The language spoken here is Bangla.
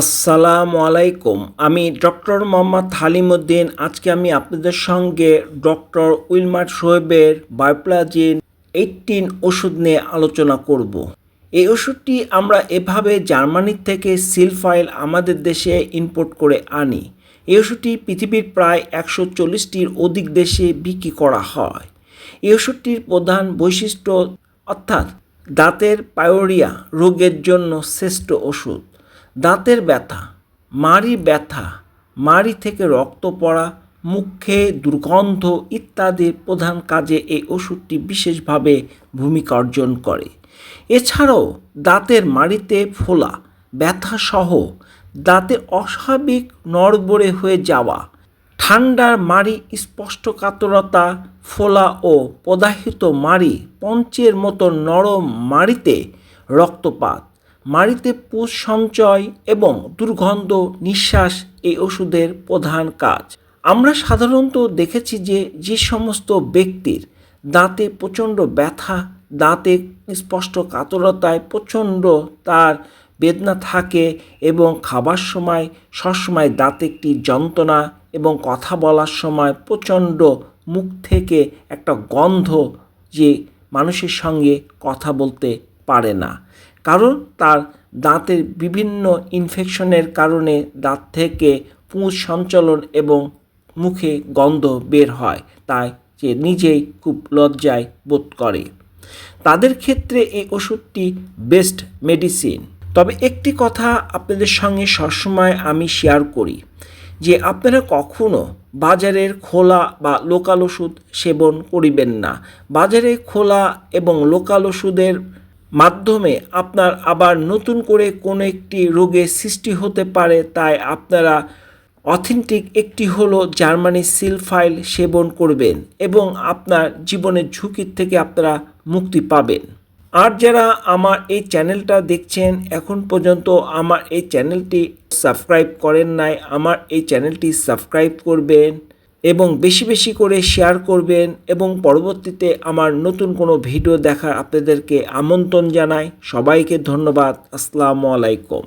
আসসালামু আলাইকুম। আমি ডক্টর মোহাম্মদ হালিমুদ্দিন। আজকে আমি আপনাদের সঙ্গে ডক্টর উইলমার শোয়েবের বায়োপ্লাজিন এইটিন ওষুধ নিয়ে আলোচনা করব। এই ওষুধটি আমরা এভাবে জার্মানির থেকে সিল ফাইল আমাদের দেশে ইম্পোর্ট করে আনি। এই ওষুধটি পৃথিবীর প্রায় একশো চল্লিশটির অধিক দেশে বিক্রি করা হয়। এই ওষুধটির প্রধান বৈশিষ্ট্য অর্থাৎ দাঁতের পায়োরিয়া রোগের জন্য শ্রেষ্ঠ ওষুধ। দাঁতের ব্যথা, মাড়ি ব্যথা, মাড়ি থেকে রক্ত পড়া, মুখে দুর্গন্ধ ইত্যাদির প্রধান কাজে এই ওষুধটি বিশেষভাবে ভূমিকা অর্জন করে। এছাড়াও দাঁতের মাড়িতে ফোলা, ব্যথাসহ দাঁতে অস্বাভাবিক নড়বড়ে হয়ে যাওয়া, ঠান্ডার মাড়ি স্পষ্টকাতরতা, ফোলা ও প্রদাহিত মাড়ি পঞ্চের মতো নরম মাড়িতে রক্তপাত মাড়িতে পুষ সঞ্চয় এবং দুর্গন্ধ নিঃশ্বাস এই ওষুধের প্রধান কাজ। আমরা সাধারণত দেখেছি যে যে সমস্ত ব্যক্তির দাঁতে প্রচণ্ড ব্যথা, দাঁতে স্পষ্ট কাতরতায় প্রচণ্ড তার বেদনা থাকে এবং খাবার সময়, সবসময় দাঁতে একটি যন্ত্রণা এবং কথা বলার সময় প্রচণ্ড মুখ থেকে একটা গন্ধ যে মানুষের সঙ্গে কথা বলতে পারে না। কারণ তার দাঁতের বিভিন্ন ইনফেকশনের কারণে দাঁত থেকে পুঁজ সঞ্চালন এবং মুখে গন্ধ বের হয়, তাই যে নিজেই খুব লজ্জায় বোধ করে। তাদের ক্ষেত্রে এই ওষুধটি বেস্ট মেডিসিন তবে একটি কথা আপনাদের সঙ্গে সবসময় আমি শেয়ার করি, যে আপনারা কখনো বাজারের খোলা বা লোকাল ওষুধ সেবন করিবেন না। বাজারে খোলা এবং লোকাল ওষুধের মাধ্যমে আপনার আবার নতুন করে কোনো একটি রোগের সৃষ্টি হতে পারে, তাই আপনারা অথেন্টিক একটি হলো জার্মানি সিল ফাইল সেবন করবেন এবং আপনার জীবনের ঝুঁকির থেকে আপনারা মুক্তি পাবেন। আর যারা আমার এই চ্যানেলটা দেখছেন, এখন পর্যন্ত আমার এই চ্যানেলটি সাবস্ক্রাইব করেন নাই, আমার এই চ্যানেলটি সাবস্ক্রাইব করবেন। এবং বেশি বেশি করে শেয়ার করবেন এবং পরবর্তীতে আমার নতুন কোনো ভিডিও দেখার আপনাদেরকে আমন্ত্রণ জানাই। সবাইকে ধন্যবাদ। আসসালামু আলাইকুম।